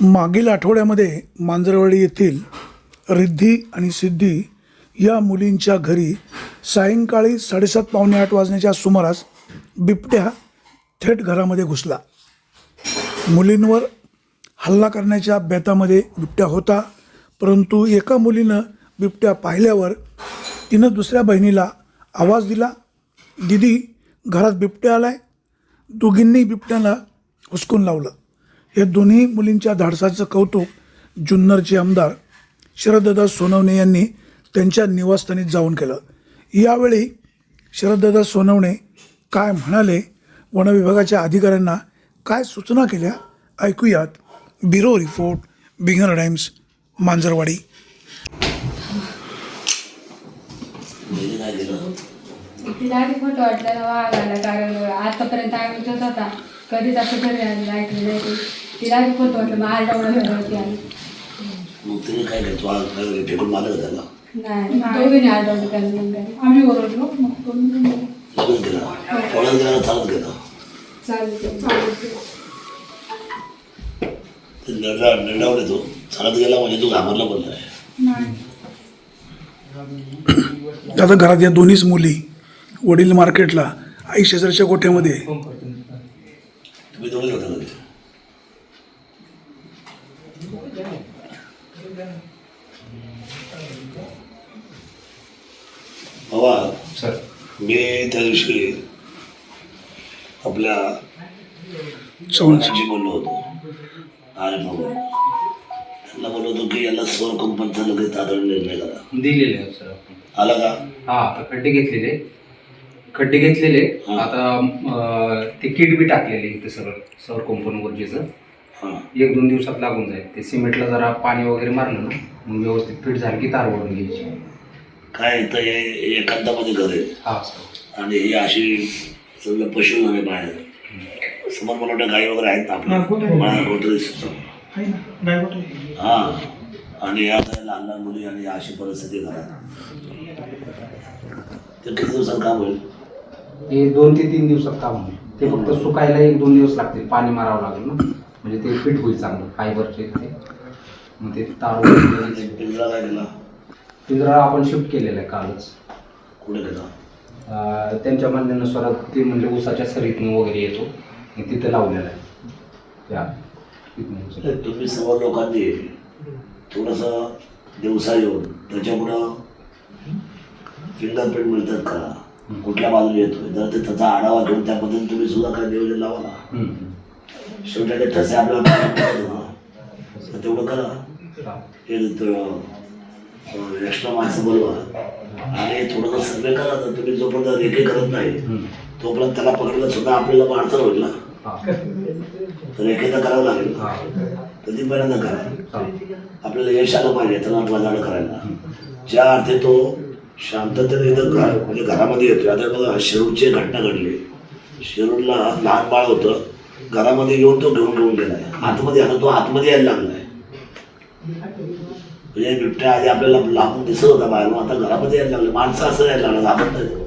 मागील आठवड्यामध्ये मांजरवाडी येथील रिद्धी आणि सिद्धी या मुलींच्या घरी सायंकाळी साडेसात पावणे आठ वाजण्याच्या सुमारास बिबट्या थेट घरामध्ये घुसला. मुलींवर हल्ला करण्याच्या बेतामध्ये बिबट्या होता परंतु एका मुलीनं बिबट्या पाहिल्यावर तिनं दुसऱ्या बहिणीला आवाज दिला दिदी घरात बिबट्या आलाय. दोघींनी बिबट्याला हुसकून लावलं. या दोन्ही मुलींच्या धाडसाचं कौतुक जुन्नरचे आमदार शरददादा सोनवणे यांनी त्यांच्या निवासस्थानी जाऊन केलं. यावेळी शरददादा सोनवणे काय म्हणाले? वनविभागाच्या अधिकाऱ्यांना काय सूचना केल्या? ऐकूयात ब्युरो रिपोर्ट बिगर टाइम्स मांजरवाडी. तिला आधी कारण आतापर्यंत आम्ही होता. कधीच असं घरी आलेलं ऐकलं नाही. तिला झालं होती आणि मग तुम्ही काय करतो आज काय फेकून मारलं का त्याला नाही दोघीने आरडावडं केलं मग काय आम्ही ओरडलो मग तो निघून गेला. लग्न केलं पळत गेला चालत गेला चालू ते नरडा नरडावले तो चालत गेला म्हणजे तो घाबरला पण नाही आता घरात या दोन्हीच मुली वडील मार्केटला आई शेजारच्या गोठ्यामध्ये तुम्ही दोघे होता कधी बाबा सर. मी त्या दिवशी आपल्या चव्हाण चव्हाणांशी बोललो होतो. अरे भाऊ. त्यांना बोललो होतो की याला स्वर कंपनचा लगेच तातडीने निर्णय करा दिलेले आहे सर. आपण आला का? हा आता खड्डे घेतलेले. खड्डे घेतलेले. हा. आता अं, ते किट बी टाकलेले इथे सगळं सौर कंपनी वरजेचं हां एक दोन दिवसात लागून जाईल. ते सिमेंटला जरा पाणी वगैरे मारलं ना मग व्यवस्थित फिट झालं की तार ओढून घ्यायची. काय तर हे एकांतामध्ये घर आहे. हा. सर आणि ही अशी सगळं पशु आहे बाहेर. समोर मला वाटतं गाई वगैरे आहेत ना आपल्या? दिसतो आहे ना ड्रायव्हर आहे. हा. आणि या काही लहान लहान मुली आणि अशी परिस्थिती घरात. ते किती दिवसात काम होईल? हे दोन ते तीन दिवसात काम होईल. ते फक्त सुकायला एक दोन दिवस लागतील. पाणी मारावं लागेल ना. म्हणजे ते फिट होईल चांगलं. फायबरचे ते. मग ते तार. पिंजरा काय पिंजरा आपण शिफ्ट केलेला आहे कालच. कुठे अं, त्यांच्या म्हणण्यानुसार ते म्हणजे ऊसाच्या सरीतनं वगैरे येतो. तिथं लावलेलं आहे. त्या तिथनं उचल. तर तुम्ही सर्व लोकांनी थोडंसं दिवसा येऊन त्याच्यामुळं फिंगरप्रिंट मिळतात का? कुठल्या बाजूने येतोय? जर ते त्याचा आढावा घेऊन त्या पद्धतीने तुम्ही सुद्धा काय नियोजन लावा ना. हम्म. शेवटी ते ठसे आपल्याला तेवढं करा हा. एक्स्ट्रा माणसं बोलवा आणि थोडंसं सर्वे करा तर तुम्ही जोपर्यंत रेखे करत नाही. तोपर्यंत त्याला पकडलं सुद्धा आपल्याला अडचण होईल ना. तर रेखे तर करावं लागेल. कधी पहिल्यांदा करा. आपल्याला यश आलं पाहिजे त्याला वाजाड करायला ज्या अर्थी तो शांततेने घरा म्हणजे घरामध्ये येतोय आता बघा शिरूरची एक घटना घडली शिरूरला लहान बाळ होतं घरामध्ये येऊन तो घेऊन घेऊन गेलाय आतमध्ये आला तो आतमध्ये यायला लागलाय. म्हणजे बिबट्या आधी आपल्याला लांबून दिसत होता बाहेर आता घरामध्ये यायला लागले माणसं असं यायला लागलं घाबरत नाही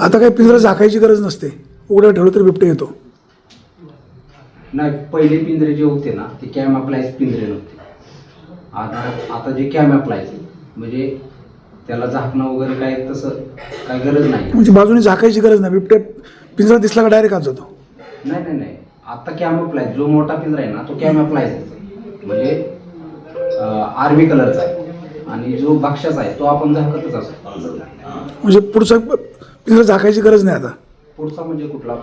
आता काही पिंजरा झाकायची गरज नसते. उघडं ठेवलं तरी बिबट्या येतो. नाही पहिले पिंजरे जे होते ना ते कॅम अप्लायच पिंजरे नव्हते. आता आता जे कॅम अप्लायच म्हणजे त्याला झाकणं वगैरे काय तसं काय गरज नाही. म्हणजे बाजूने झाकायची गरज नाही. बिबट्या पिंजरा दिसला का डायरेक्ट आत जातो? नाही नाही नाही. आता कॅम अप्लाय जो मोठा पिंजरा आहे ना तो कॅम अप्लायच म्हणजे आर्मी कलरचा आहे. आणि जो बाक्षाचा आहे तो आपण झाकतच असतो. म्हणजे पुढचा पिंजरा झाकायची गरज नाही आता? पुढचा म्हणजे कुठला?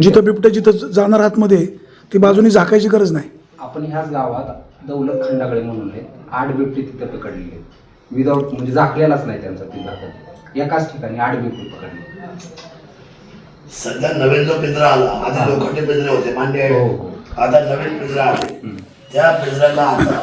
जिथं बिबट्या जिथं जाणार आतमध्ये ती बाजूने झाकायची गरज नाही. आपण ह्याच गावात दौलत खंडाकडे म्हणून आहे. आठ बिबटे तिथे पकडलेले आहेत. विदाऊट म्हणजे झाकलेलाच नाही त्यांचा कधी. एकाच ठिकाणी आठ बिबटे पकडले. सध्या नवीन जो पिंजरा आला आधी लोखंडी पिंजरे होते मान्य आहे हो, हो. आता नवीन पिंजरा आले हम्म. त्या पिंजऱ्याला आता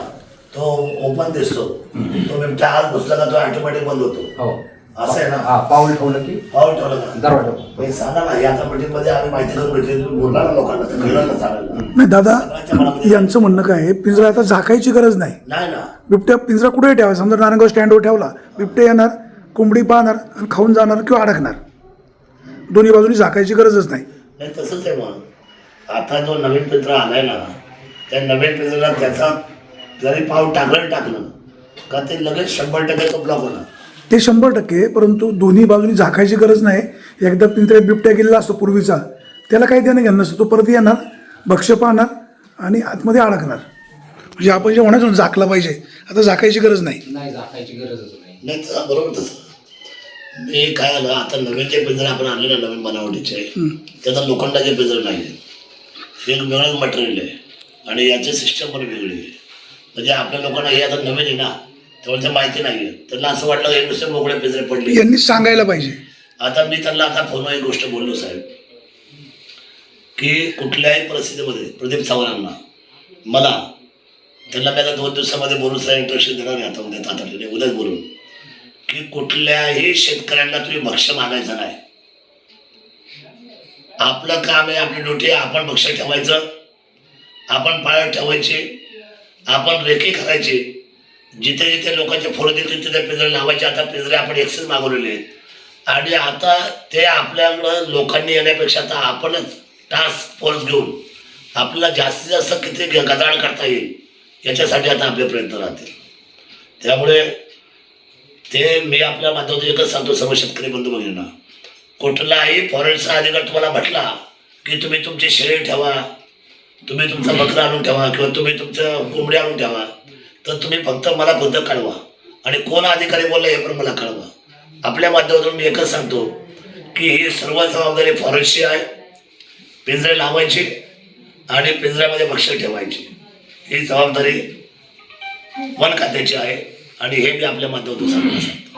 तो ओपन दिसतो. तो बिबट्या आत घुसला का तो ऑटोमॅटिक बंद होतो. हो. असं आहे ना? हा पाऊल ठेवलं की पाऊल ठेवलं का? दरवाजा सांगा ना मध्ये आम्ही माहिती करून घेतली तुम्ही ना लोकांना ना सांगायला नाही दादा सगळ्यांच्या मनामध्ये- यांचं म्हणणं काय आहे? पिंजरा आता झाकायची गरज नाही. नाही ना. बिबट्या पिंजरा कुठे ठेवा. समजा नारायणगाव स्टँडवर ठेवला बिबट्या येणार कोंबडी पाहणार आणि खाऊन जाणार किंवा अडकणार. दोन्ही बाजूनी झाकायची गरजच नाही. नाही तसंच आहे मग. आता जो नवीन पिंजरा आलाय ना त्या नवीन पिंजऱ्याला त्याचा जरी पाव टाकलं टाकलं का ते लगेच शंभर टक्के तो ब्लॉक होणार. ते शंभर टक्के परंतु दोन्ही बाजूनी झाकायची गरज नाही. एकदा पिंजऱ्यात बिबट्या गेलेला असतो पूर्वीचा त्याला काही देणं घेणं नसतं. तो परत येणार भक्ष पाहणार आणि आतमध्ये अडकणार. म्हणजे आपण जे म्हणायचो ना, झाकला पाहिजे आता झाकायची गरज नाही. नाही झाकायची गरजच नाही. नाही बरोबर तसं. मी काय आलं आता नवीन जे पिंजरे आपण आणले ना नवीन बनावटीचे त्याचा लोखंडाचे पिंजरे नाही हे एक वेगळंच मटेरियल आहे. आणि याची सिस्टम पण वेगळी आहे. म्हणजे आपल्या लोकांना हे आता नवीन आहे ना त्यामुळे ते माहिती नाही त्यांना असं वाटलं हे नुसते मोकळे पिंजरे पडले. यांनी सांगायला पाहिजे. आता मी त्यांना आता फोनवर एक गोष्ट बोललो साहेब. की कुठल्याही परिस्थितीमध्ये प्रदीप सावरांना मला त्यांना मी आता दोन दिवसामध्ये बोलून सुद्धा इंट्रक्शन देणार आहे आता उद्या तातडीने उद्याच बोलून. की कुठल्याही शेतकऱ्यांना तुम्ही भक्ष्य मागायचं नाही. आपलं काम आहे आपली ड्युटी आपण भक्ष्य ठेवायचं आपण पाळत ठेवायचे आपण रेखी करायची जिथे जिथे लोकांचे फोडे देतील तिथे पिंजरे लावायचे. आता पिंजरे आपण एक्सेस मागवलेले आहेत. आणि आता ते आपल्याकडं लोकांनी येण्यापेक्षा आता आपणच टास्क फोर्स घेऊन आपल्याला जास्तीत जास्त किती ग- करता येईल याच्यासाठी आता आपले प्रयत्न राहतील. त्यामुळे ते मी आपल्या माध्यमातून एकच सांगतो सर्व शेतकरी बंधू भगिनींना. कुठलाही फॉरेस्टचा अधिकार तुम्हाला म्हटला की तुम्ही तुमचे शेळी ठेवा तुम्ही तुमचा बकरा आणून ठेवा किंवा तुम्ही तुमचं कोंबडी आणून ठेवा तर तुम्ही फक्त मला बुद्ध कळवा. आणि कोण अधिकारी बोलला हे पण मला कळवा. आपल्या माध्यमातून मी एकच सांगतो की ही सर्व जबाबदारी फॉरेस्टची आहे. पिंजरे लावायची आणि पिंजऱ्यामध्ये भक्ष ठेवायची. ही जबाबदारी वन खात्याची आहे आणि हे मी आपल्या माध्यमातून सांगतो